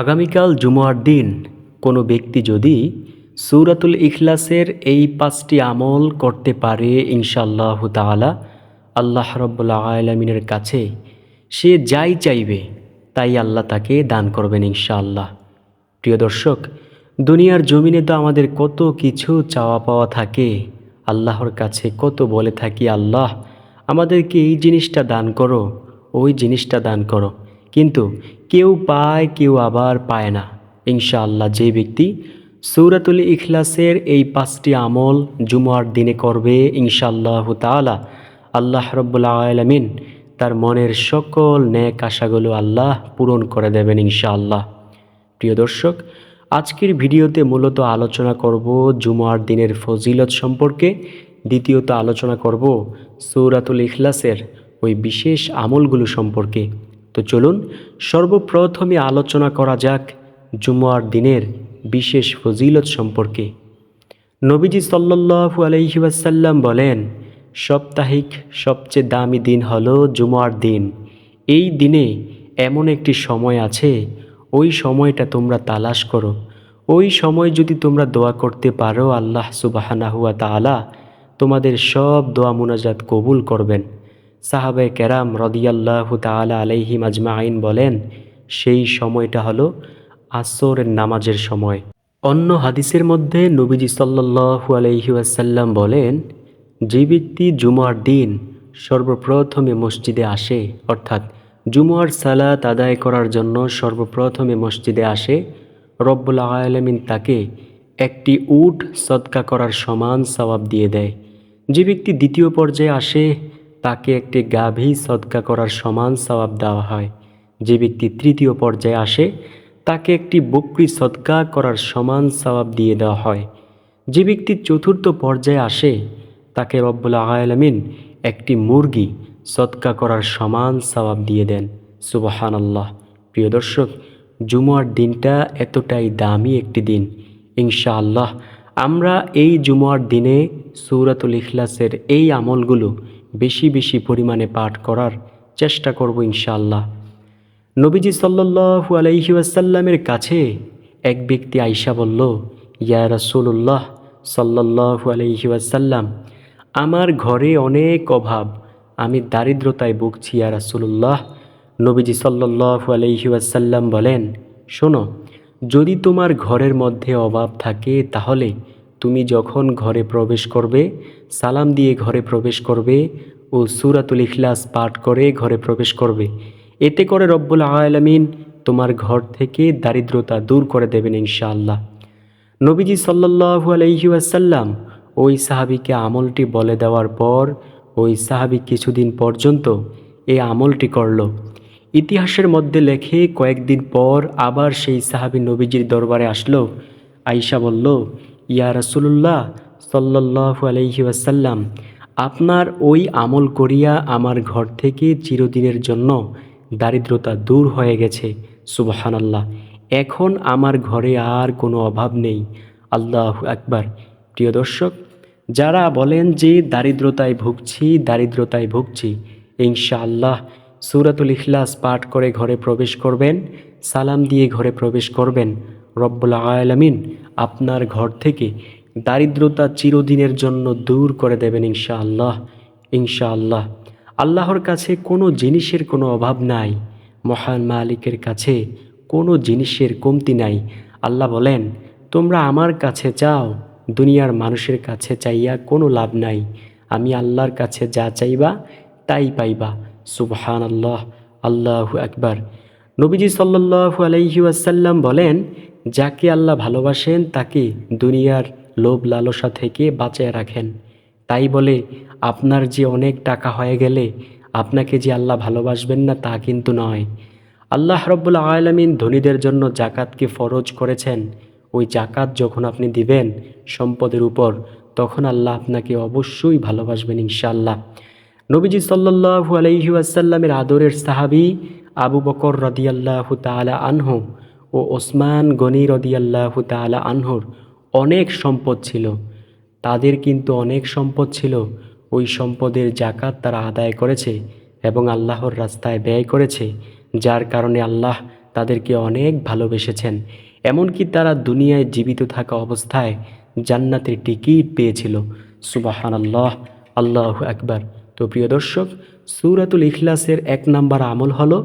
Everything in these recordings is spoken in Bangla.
আগামীকাল জুমার দিন, কোনো ব্যক্তি যদি সূরাতুল ইখলাসের এই পাঁচটি আমল করতে পারে ইনশাআল্লাহ তাআলা, আল্লাহ রব্বুল্লা আলমিনের কাছে সে যাই চাইবে, তাই আল্লাহ তাকে দান করবেন ইনশাআল্লাহ। প্রিয় দর্শক, দুনিয়ার জমিনে তো আমাদের কত কিছু চাওয়া পাওয়া থাকে, আল্লাহর কাছে কত বলে থাকি, আল্লাহ, আমাদেরকে এই জিনিসটা দান করো, ওই জিনিসটা দান করো। কিন্তু কেউ পায়, কেউ আবার পায় না। ইনশাআল্লাহ যে ব্যক্তি সৌরাতুল ইখলাসের এই পাঁচটি আমল জুমার দিনে করবে, ইনশাআল্লাহ তাআলা আল্লাহ রব্বুল আলমিন তার মনের সকল ন্যাক আশাগুলো আল্লাহ পূরণ করে দেবেন ইনশাআল্লাহ। প্রিয় দর্শক, আজকের ভিডিওতে মূলত আলোচনা করব জুমার দিনের ফজিলত সম্পর্কে। দ্বিতীয়ত আলোচনা করব সৌরাতুল ইখলাসের ওই বিশেষ আমলগুলো সম্পর্কে। তো চলুন সর্বপ্রথমে আলোচনা করা যাক জুমুয়ার দিনের বিশেষ ফজিলত সম্পর্কে। নবীজি সাল্লাল্লাহু আলাইহি ওয়াসাল্লাম বলেন, সাপ্তাহিক সবচেয়ে দামি দিন হলো জুমার দিন। এই দিনে এমন একটি সময় আছে, ওই সময়টা তোমরা তালাশ করো। ওই সময় যদি তোমরা দোয়া করতে পারো, আল্লাহ সুবাহানাহুয়া তাআলা তোমাদের সব দোয়া মুনাজাত কবুল করবেন। সাহাবে কেরাম রদিয়াল্লাহু তাআলা আলাইহিম আজমাইন বলেন, সেই সময়টা হলো আসরের নামাজের সময়। অন্য হাদিসের মধ্যে নবীজি সাল্লাল্লাহু আলাইহি আসাল্লাম বলেন, যে ব্যক্তি জুমার দিন সর্বপ্রথমে মসজিদে আসে, অর্থাৎ জুমার সালাত আদায় করার জন্য সর্বপ্রথমে মসজিদে আসে, রব্বুল আলমিন তাকে একটি উট সদকা করার সমান সওয়াব দিয়ে দেয়। যে ব্যক্তি দ্বিতীয় পর্যায়ে আসে তাকে একটি গাভী সদকা করার সমান সওয়াব দেওয়া হয়। যে ব্যক্তি তৃতীয় পর্যায়ে আসে, তাকে একটি বকরি সদকা করার সমান সওয়াব দিয়ে দেওয়া হয়। যে ব্যক্তি চতুর্থ পর্যায়ে আসে, তাকে রব্বুল আলমিন একটি মুরগি সৎকা করার সমান সওয়াব দিয়ে দেন। সুবাহান আল্লাহ প্রিয় দর্শক, জুমার দিনটা এতটাই দামি একটি দিন। ইনশাআল্লাহ, আমরা এই জুমার দিনে সৌরাতুল ইখলাসের এই আমলগুলো বেশি বেশি পরিমাণে পাঠ করার চেষ্টা করব ইনশাআল্লাহ। নবীজি সাল্লাল্লাহু আলাইহি ওয়াসাল্লামের কাছে এক ব্যক্তি আইসা বলল, ইয়া রাসূলুল্লাহ সাল্লাল্লাহু আলাইহি ওয়াসাল্লাম, আমার ঘরে অনেক অভাব, আমি দারিদ্রতায় ভুগছি, ইয়া রাসূলুল্লাহ। নবীজি সাল্লাল্লাহু আলাইহি ওয়াসাল্লাম বলেন, শোনো, যদি তোমার ঘরের মধ্যে অভাব থাকে তাহলে তুমি যখন ঘরে প্রবেশ করবে, সালাম দিয়ে ঘরে প্রবেশ করবে ও সুরাতুল ইখলাস পাঠ করে ঘরে প্রবেশ করবে। এতে করে রব্বুল আলামিন তোমার ঘর থেকে দারিদ্রতা দূর করে দেবেন ইনশাআল্লাহ। নবীজি সাল্লাল্লাহু আলাইহি ওয়াসাল্লাম ওই সাহাবিকে আমলটি বলে দেওয়ার পর, ওই সাহাবি কিছুদিন পর্যন্ত এই আমলটি করল। ইতিহাসের মধ্যে লেখে কয়েকদিন পর আবার সেই সাহাবি নবীজির দরবারে আসলো। আইসা বলল ইয়া রাসুলুল্লাহ সাল্লাহ আলাইহি ওয়াসাল্লাম, আপনার ওই আমল করিয়া আমার ঘর থেকে চিরদিনের জন্য দারিদ্রতা দূর হয়ে গেছে। সুবাহানাল্লাহ। এখন আমার ঘরে আর কোনো অভাব নেই। আল্লাহ আকবার। প্রিয় দর্শক, যারা বলেন যে দারিদ্রতায় ভুগছি দারিদ্রতায় ভুগছি, ইনশাআল্লাহ সুরাতুল ইখলাস পাঠ করে ঘরে প্রবেশ করবেন, সালাম দিয়ে ঘরে প্রবেশ করবেন। রব্বুল আলমিন আপনার ঘর থেকে দারিদ্রতা চিরদিনের জন্য দূর করে দেবেন ইনশাআল্লাহ ইনশাআল্লাহ। আল্লাহর কাছে কোনো জিনিসের কোনো অভাব নাই, মহান মালিকের কাছে কোনো জিনিসের কমতি নাই। আল্লাহ বলেন, তোমরা আমার কাছে চাও, দুনিয়ার মানুষের কাছে চাইয়া কোনো লাভ নাই। আমি আল্লাহর কাছে যা চাইবা, তাই পাইবা। সুবহান আল্লাহ আল্লাহ একবার নবীজি সাল্লাহু আলাইহি আসাল্লাম বলেন যাকে আল্লাহ ভালোবাসেন, তাকে দুনিয়ার লোভ লালসা থেকে বাঁচায় রাখেন। তাই বলে, আপনার যে অনেক টাকা হয়ে গেলে আপনাকে যে আল্লাহ ভালোবাসবেন না, তা কিন্তু নয়। আল্লাহ রব্বুল আলমিন ধনীদের জন্য জাকাতকে ফরজ করেছেন। ওই জাকাত যখন আপনি দিবেন সম্পদের উপর, তখন আল্লাহ আপনাকে অবশ্যই ভালোবাসবেন ইনশাআল্লাহ। নবীজি সাল্লাহু আলহি আসাল্লামের আদরের সাহাবি আবু বকর রদিয়াল্লাহু তালা আনহু ও ওসমান গনি রদিয়াল্লাহু তালা আনহর অনেক সম্পদ ছিল। তাদের কিন্তু অনেক সম্পদ ছিল। ওই সম্পদের জাকাত তারা আদায় করেছে এবং আল্লাহর রাস্তায় ব্যয় করেছে, যার কারণে আল্লাহ তাদেরকে অনেক ভালোবেসেছেন। এমনকি তারা দুনিয়ায় জীবিত থাকা অবস্থায় জান্নাতের টিকিট পেয়েছিল। সুবাহান আল্লাহ আল্লাহ আকবার। তো প্রিয় দর্শক, সুরাতুল ইখলাসের এক নাম্বার আমল হলো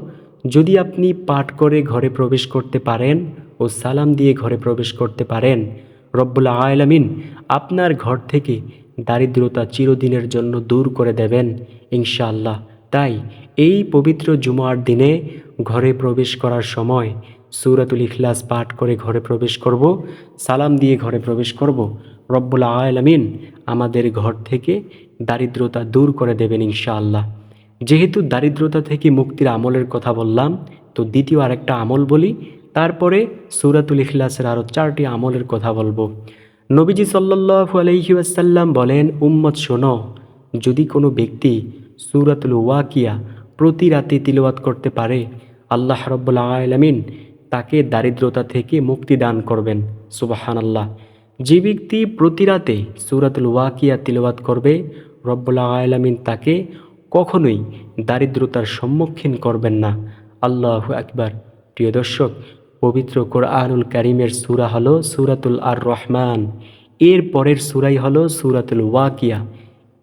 যদি আপনি পাঠ করে ঘরে প্রবেশ করতে পারেন ও সালাম দিয়ে ঘরে প্রবেশ করতে পারেন, রব্বুল আলামিন আপনার ঘর থেকে দারিদ্রতা চিরদিনের জন্য দূর করে দেবেন ইনশাআল্লাহ। তাই এই পবিত্র জুমার দিনে ঘরে প্রবেশ করার সময় সুরাতুল ইখলাস পাঠ করে ঘরে প্রবেশ করব, সালাম দিয়ে ঘরে প্রবেশ করব, রব্বুল আলামিন আমাদের ঘর থেকে দারিদ্রতা দূর করে দেবেন ইনশাআল্লাহ। যেহেতু দারিদ্রতা থেকে মুক্তির আমলের কথা বললাম, তো দ্বিতীয় আরেকটা আমল বলি, তারপরে সুরাতুল ইখলাসের আরও চারটি আমলের কথা বলব। নবীজি সাল্লাল্লাহু আলাইহি ওয়াসাল্লাম বলেন, উম্মত শোনো, যদি কোনো ব্যক্তি সুরাতুল ওয়াকিয়া প্রতি রাতে তিলওয়াত করতে পারে, আল্লাহ রব্বুল আলামিন তাকে দারিদ্রতা থেকে মুক্তি দান করবেন। সুবাহান আল্লাহ যে ব্যক্তি প্রতি রাতে সুরাতুল ওয়াকিয়া তিলওয়াত করবে, রব্বুল আলামিন তাকে কখনোই দারিদ্রতার সম্মুখীন করবেন না। আল্লাহ আকবার। প্রিয় দর্শক, পবিত্র কোরআনুল কারিমের সুরা হলো সুরাতুল আর রহমান এর পরের সুরাই হলো সুরাতুল ওয়াকিয়া।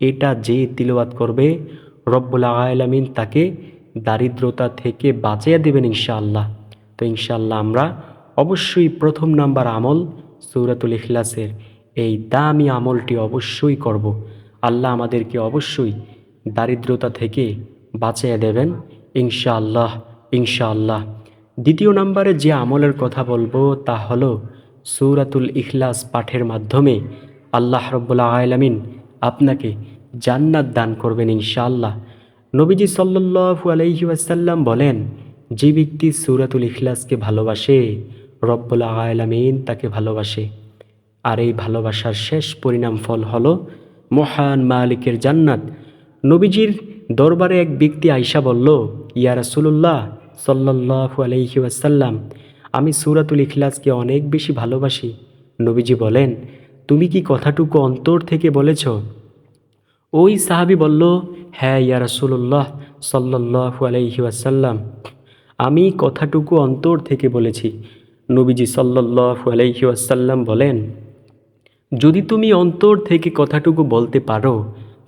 এটা যে তিলওয়াত করবে, রব্বুল আলামিন তাকে দারিদ্রতা থেকে বাঁচিয়ে দেবেন ইনশাআল্লাহ। তো ইনশাআল্লাহ আমরা অবশ্যই প্রথম নাম্বার আমল সৌরাতুল ইখলাসের। এই দামি আমলটি অবশ্যই করব। আল্লাহ আমাদেরকে অবশ্যই দারিদ্রতা থেকে বাঁচিয়ে দেবেন, ইনশাআল্লাহ ইনশাআল্লাহ। দ্বিতীয় নম্বরে যে আমলের কথা বলব তা হলো সৌরাতুল ইখলাস পাঠের মাধ্যমে আল্লাহ রব্বুল্লা আলামিন আপনাকে জান্নাত দান করবেন, ইনশাআল্লাহ। নবীজি সাল্লু আলাইহি ওয়াসাল্লাম বলেন, যে ব্যক্তি সৌরাতুল ইখলাসকে ভালোবাসে, রব্বুল আলামিন তাকে ভালোবাসে। আর এই ভালোবাসার শেষ পরিণাম ফল হল মহান মালিকের জান্নাত। নবীজির দরবারে এক ব্যক্তি আইসা বলল, ইয়া রাসূলুল্লাহ সাল্লাল্লাহু আলাইহি ওয়াসাল্লাম, আমি সুরাতুল ইখলাসকে অনেক বেশি ভালোবাসি। নবীজি বলেন, তুমি কি কথাটুকু অন্তর থেকে বলেছ? ওই সাহাবি বলল হ্যাঁ ইয়া রাসূলুল্লাহ সাল্লাল্লাহু আলাইহি ওয়াসাল্লাম, আমি কথাটুকু অন্তর থেকে বলেছি। নবীজি সাল্লাল্লাহু আলাইহি ওয়াসাল্লাম বলেন, যদি তুমি অন্তর থেকে কথাটুকু বলতে পারো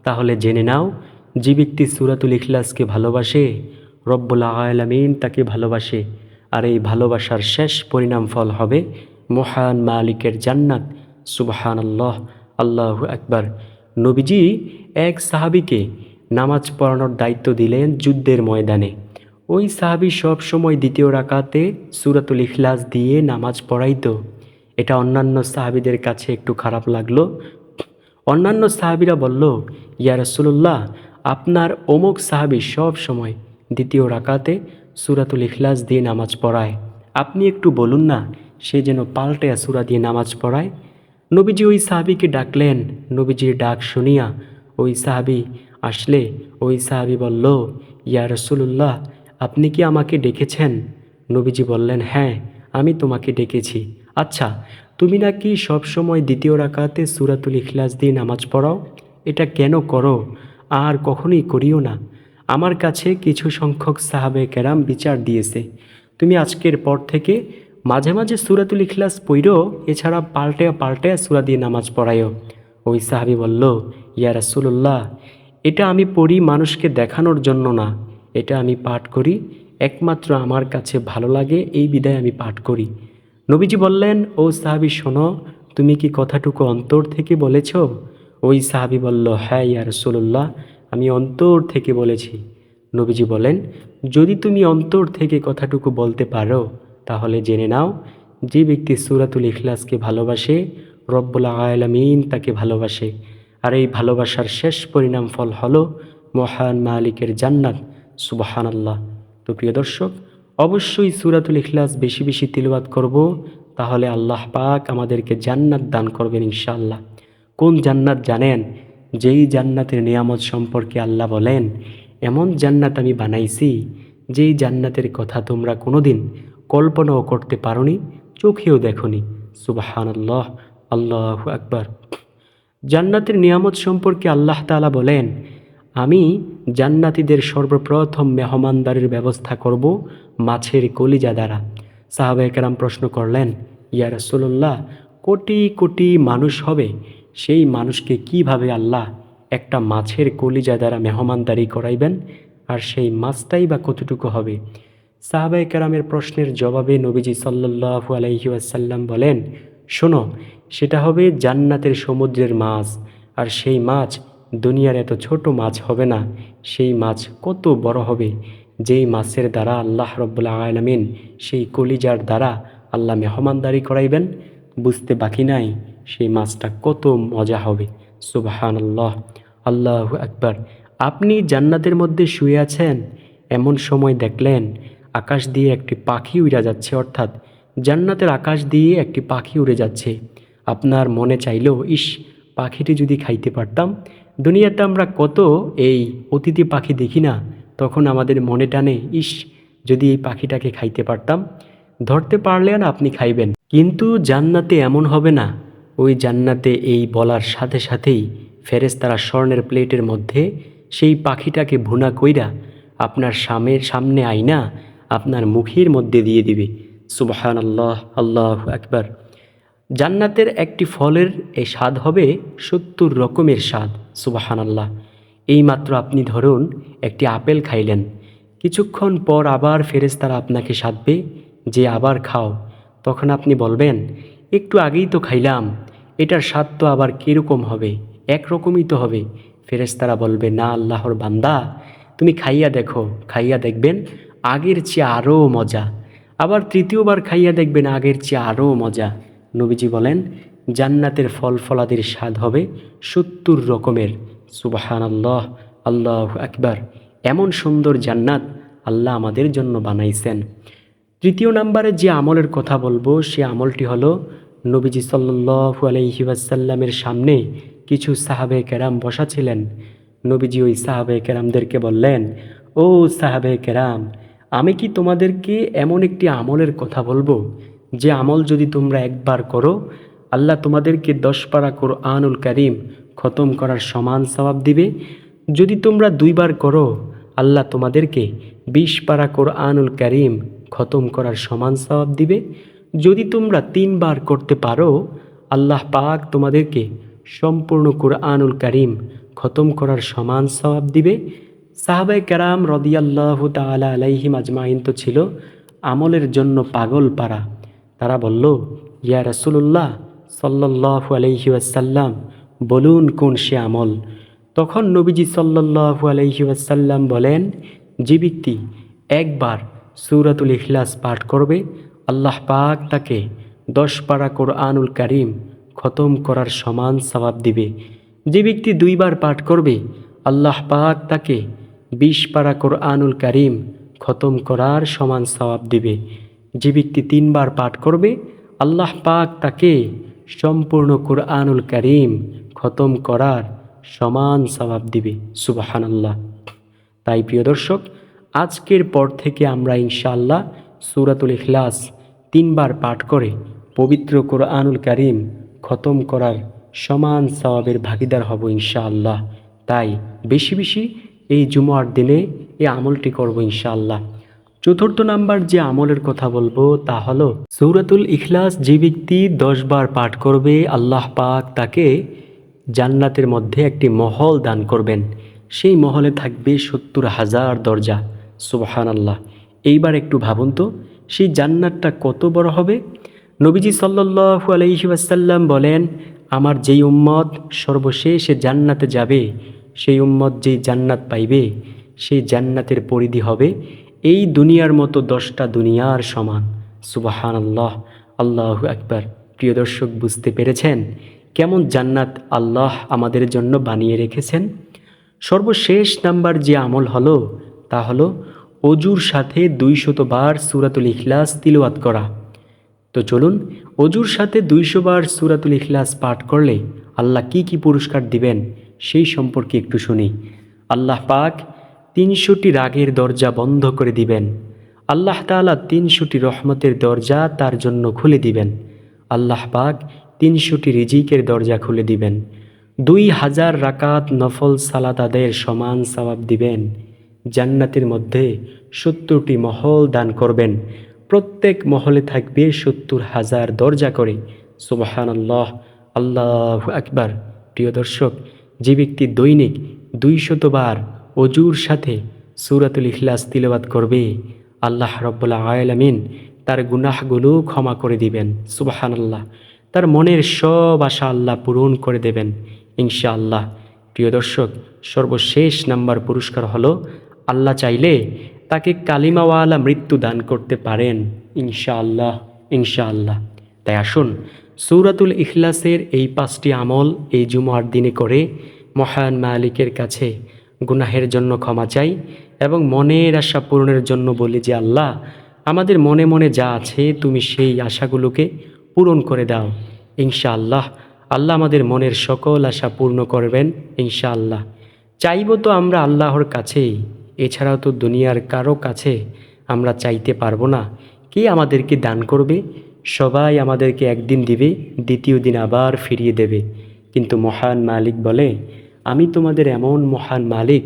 তাহলে জেনে নাও, যে ব্যক্তি সুরাতুল ইখলাসকে ভালোবাসে, রব্বুল আলামিন তাকে ভালোবাসে। আর এই ভালোবাসার শেষ পরিণাম ফল হবে মহান মালিকের জান্নাত। সুবহান আল্লাহ আল্লাহ আকবার। নবীজি এক সাহাবিকে নামাজ পড়ানোর দায়িত্ব দিলেন যুদ্ধের ময়দানে। ওই সাহাবি সব সময় দ্বিতীয় রাকাতে সুরাতুল ইখলাস দিয়ে নামাজ পড়াইত। এটা অন্যান্য সাহাবিদের কাছে একটু খারাপ লাগল। অন্যান্য সাহাবিরা বলল, ইয়া রাসূলুল্লাহ, আপনার অমুক সাহাবি সব সময় দ্বিতীয় রাকাতে সুরাতুল ইখলাস দিয়ে নামাজ পড়ায়। আপনি একটু বলুন না, সে যেন পাল্টে সুরা দিয়ে নামাজ পড়ায়? নবীজি ওই সাহাবিকে ডাকলেন। নবীজির ডাক শুনিয়া ওই সাহাবি আসলে, ওই সাহাবি বলল, ইয়া রসুল্লাহ আপনি কি আমাকে ডেকেছেন? নবীজি বললেন হ্যাঁ আমি তোমাকে ডেকেছি। আচ্ছা তুমি নাকি সব সময় দ্বিতীয় রাকাতে সুরাতুল ইখলাস দিয়ে নামাজ পড়াও? এটা কেন করো? আর কখনোই করিও না। আমার কাছে কিছু সংখ্যক সাহাবে ক্যারাম বিচার দিয়েছে। তুমি আজকের পর থেকে মাঝে মাঝে সুরাতুল ইখলাস পইরো এছাড়া পাল্টে পাল্টে সুরা দিয়ে নামাজ পড়ায়ও ওই সাহাবি বলল, ইয়া রাসুল্লাহ এটা আমি পড়ি মানুষকে দেখানোর জন্য না। এটা আমি পাঠ করি। একমাত্র আমার কাছে ভালো লাগে, এই বিদায় আমি পাঠ করি। নবীজি বললেন, ও সাহাবি, শোনো, তুমি কি কথাটুকু অন্তর থেকে বলেছ? ওই সাহাবি বলল হ্যাঁ ইয়া রসুল্লাহ আমি অন্তর থেকে বলেছি। নবীজি বলেন, যদি তুমি অন্তর থেকে কথাটুকু বলতে পারো, তাহলে জেনে নাও, যে ব্যক্তি সুরাতুল ইখলাসকে ভালোবাসে, রব্বুল আলামিন তাকে ভালোবাসে। আর এই ভালোবাসার শেষ পরিণাম ফল হলো মহান মালিকের জান্নাত। সুবাহান আল্লাহ তো প্রিয় দর্শক অবশ্যই সুরাতুল ইখলাস বেশি বেশি তিলবাত করব, তাহলে আল্লাহ পাক আমাদেরকে জান্নাত দান করবেন ইনশাআল্লাহ। কোন জান্নাত জানেন? যেই জান্নাতের নিয়ামত সম্পর্কে আল্লাহ বলেন, এমন জান্নাত আমি বানাইছি, যেই জান্নাতের কথা তোমরা কোনোদিন কল্পনাও করতে পারোনি, চোখেও দেখনি। সুবাহান আল্লাহ আল্লাহ আকবার। জান্নাতের নিয়ামত সম্পর্কে আল্লাহ তাআলা বলেন, আমি জান্নাতীদের সর্বপ্রথম মেহমানদারির ব্যবস্থা করব মাছের কলিজা দ্বারা। সাহাবা প্রশ্ন করলেন, ইয়া রাসূলুল্লাহ, কোটি কোটি মানুষ হবে, সেই মানুষকে কীভাবে আল্লাহ একটা মাছের কলিজা দ্বারা মেহমানদারি করাইবেন? আর সেই মাছটাই বা কতটুকু হবে? সাহাবাই কেরামের প্রশ্নের জবাবে নবীজি সাল্লাহু আলাইহি আসাল্লাম বলেন, শোনো, সেটা হবে জান্নাতের সমুদ্রের মাছ, আর সেই মাছ দুনিয়ার এত ছোট মাছ হবে না, সেই মাছ কত বড় হবে যেই মাছের দ্বারা আল্লাহ রব্বুল্লা আলমিন সেই কলিজার দ্বারা আল্লাহ মেহমানদারি করাইবেন, বুঝতে বাকি নাই সেই মাছটা কত মজা হবে। সুবাহান আল্লাহ আল্লাহ আকবার। আপনি জান্নাতের মধ্যে শুয়ে আছেন, এমন সময় দেখলেন আকাশ দিয়ে একটি পাখি উড়ে যাচ্ছে, অর্থাৎ জান্নাতের আকাশ দিয়ে একটি পাখি উড়ে যাচ্ছে। আপনার মনে চাইলো, ইস, পাখিটি যদি খাইতে পারতাম, দুনিয়াতে আমরা কত এই অতিথি পাখি দেখি না? তখন আমাদের মনে টানে, ইস, যদি এই পাখিটাকে খাইতে পারতাম, ধরতে পারলেন আপনি খাইবেন। কিন্তু জান্নাতে এমন হবে না। ওই জান্নাতে এই বলার সাথে সাথেই ফেরেশতারা স্বর্ণের প্লেটের মধ্যে সেই পাখিটাকে ভুনা কইরা আপনার সামের সামনে আইনা আপনার মুখের মধ্যে দিয়ে দিবে। সুবাহান আল্লাহ আল্লাহ একবার জান্নাতের একটি ফলের এই স্বাদ হবে সত্তর রকমের স্বাদ। সুবাহান আল্লাহ এইমাত্র আপনি ধরুন একটি আপেল খাইলেন। কিছুক্ষণ পর আবার ফেরেশতারা আপনাকে সাধবে যে আবার খাও। তখন আপনি বলবেন, একটু আগেই তো খাইলাম। এটার স্বাদ তো আবার কীরকম হবে? একরকমই তো হবে। ফেরেশতারা বলবে, না, আল্লাহর বান্দা, তুমি খাইয়া দেখো। খাইয়া দেখবেন আগের চেয়ে আরও মজা। আবার তৃতীয়বার খাইয়া দেখবেন আগের চেয়ে আরও মজা। নবীজি বলেন, জান্নাতের ফল ফলাদির স্বাদ হবে সত্তর রকমের। সুবাহান আল্লাহ আল্লাহ আকবার। এমন সুন্দর জান্নাত আল্লাহ আমাদের জন্য বানাইছেন। তৃতীয় নাম্বারে যে আমলের কথা বলব, সে আমলটি হলো নবীজি সাল্লু আলহি ওয়াসাল্লামের সামনে কিছু সাহাবে কেরাম বসা ছিলেন নবীজি ওই সাহাবে কেরামদেরকে বললেন, ও সাহাবে কেরাম, আমি কি তোমাদেরকে এমন একটি আমলের কথা বলব? যে আমল যদি তোমরা একবার করো, আল্লাহ তোমাদেরকে দশ পারা করো আনুল করিম খতম করার সমান সবাব দিবে। যদি তোমরা দুইবার করো, আল্লাহ তোমাদেরকে বিশ পারা আনুল করিম খতম করার সমান সবাব দিবে। যদি তোমরা তিনবার করতে পারো, আল্লাহ পাক তোমাদেরকে সম্পূর্ণ আনুল করিম খতম করার সমান সবাব দিবে। সাহাবাই কেরাম রদিয়াল্লাহ তালা আলাইহিম আজমাইন তো ছিল আমলের জন্য পাগল পারা। তারা বলল, ইয়া রসুল্লাহ সাল্লাহ আলহি আসাল্লাম বলুন কোন সে আমল? তখন নবীজি সাল্লাহু আলহি আসাল্লাম বলেন, যে ব্যক্তি একবার সুরাতুল ইখলাস পাঠ করবে, আল্লাহ পাক তাকে দশ পারা আনুল করিম খতম করার সমান সবাব দিবে। যে ব্যক্তি দুইবার পাঠ করবে, আল্লাহ পাক তাকে বিশ পারা আনুল করিম খতম করার সমান সবাব দিবে। যে ব্যক্তি তিনবার পাঠ করবে, আল্লাহ পাক তাকে সম্পূর্ণ কোরআনুল করিম খতম করার সমান স্বভাব দিবে সুবাহান আল্লাহ তাই প্রিয় দর্শক, আজকের পর থেকে আমরা ইনশাআল্লাহ সুরাতুল ইখলাস তিনবার পাঠ করে পবিত্র কোরআনুল করিম খতম করার সমান সবাবের ভাগিদার হব ইনশাআল্লাহ। তাই বেশি বেশি এই জুমার দিনে এই আমলটি করব ইনশাআল্লাহ। চতুর্থ নাম্বার যে আমলের কথা বলব তা হলো সৌরাতুল ইখলাস যে ব্যক্তি দশবার পাঠ করবে, আল্লাহ পাক তাকে জান্নাতের মধ্যে একটি মহল দান করবেন। সেই মহলে থাকবে সত্তর হাজার দরজা। সুবাহান আল্লাহ এইবার একটু ভাবুন তো, সেই জান্নাতটা কত বড় হবে? নবীজি সাল্লু আলহিবাসাল্লাম বলেন, আমার যেই উম্মত সর্বশেষে জান্নাতে যাবে, সেই উম্মত যেই জান্নাত পাইবে সেই জান্নাতের পরিধি হবে এই দুনিয়ার মতো দশটা দুনিয়ার সমান। সুবাহান আল্লাহ আল্লাহ একবার প্রিয় দর্শক, বুঝতে পেরেছেন? কেমন জান্নাত আল্লাহ আমাদের জন্য বানিয়ে রেখেছেন? সর্বশেষ নাম্বার যে আমল হলো, তা হলো অজুর সাথে দুইশতবার সুরাতুল ইখলাস তিলওয়াত করা। তো চলুন, অজুর সাথে দুইশো বার সুরাতুল ইখলাস পাঠ করলে আল্লাহ কি কি পুরস্কার দিবেন, সেই সম্পর্কে একটু শুনি। আল্লাহ পাক তিনশোটি রাগের দরজা বন্ধ করে দিবেন। আল্লাহ তালা তিনশোটি রহমতের দরজা তার জন্য খুলে দিবেন। আল্লাহ পাক তিনশোটি রিজিকের দরজা খুলে দিবেন। দুই হাজার রাকাত নফল সালাত আদায়ের সমান সওয়াব দিবেন। জান্নাতের মধ্যে সত্তরটি মহল দান করবেন। প্রত্যেক মহলে থাকবে সত্তর হাজার দরজা করে। সুবাহান আল্লাহ আকবার। প্রিয় দর্শক, যে ব্যক্তি দৈনিক দুইশতবার অজুর সাথে সুরাতুল ইখলাস তিলবাত করবে, আল্লাহ রব্বুল্লা আয়ালামিন তার গুনাহগুলো ক্ষমা করে দিবেন। সুবাহান আল্লাহ তার মনের সব আশা আল্লাহ পূরণ করে দেবেন, ইনশাআল্লাহ। প্রিয় দর্শক, সর্বশেষ নাম্বার পুরস্কার হলো, আল্লাহ চাইলে তাকে কালিমাওয়ালা মৃত্যু দান করতে পারেন, ইনশাআল্লাহ ইনশাআল্লাহ। তাই আসুন, সৌরাতুল ইখলাসের এই পাঁচটি আমল এই জুমার দিনে করে মহান মালিকের কাছে গুনাহের জন্য ক্ষমা চাই এবং মনের আশা পূরণের জন্য বলি যে, আল্লাহ, আমাদের মনে মনে যা আছে তুমি সেই আশাগুলোকে পূরণ করে দাও। ইনশাআল্লাহ, আল্লাহ আমাদের মনের সকল আশা পূর্ণ করবেন, ইনশাআল্লাহ। চাইব তো আমরা আল্লাহর কাছেই, এছাড়াও তো দুনিয়ার কারও কাছে আমরা চাইতে পারব না। কে আমাদেরকে দান করবে? সবাই আমাদেরকে একদিন দিবে, দ্বিতীয় দিন আবার ফিরিয়ে দেবে। কিন্তু মহান মালিক বলে, আমি তোমাদের এমন মহান মালিক,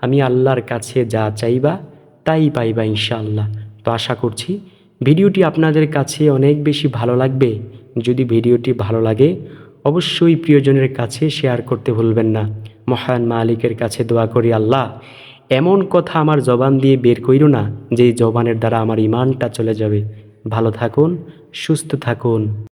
আমি আল্লাহর কাছে যা চাইবা, তাই পাইবা ইনশাআল্লাহ। তো আশা করছি ভিডিওটি আপনাদের কাছে অনেক বেশি ভালো লাগবে। যদি ভিডিওটি ভালো লাগে, অবশ্যই প্রিয়জনের কাছে শেয়ার করতে ভুলবেন না। মহান মালিকের কাছে দোয়া করি আল্লাহ, এমন কথা আমার জবান দিয়ে বের করিল না, যেই জবানের দ্বারা আমার ইমানটা চলে যাবে। ভালো থাকুন, সুস্থ থাকুন।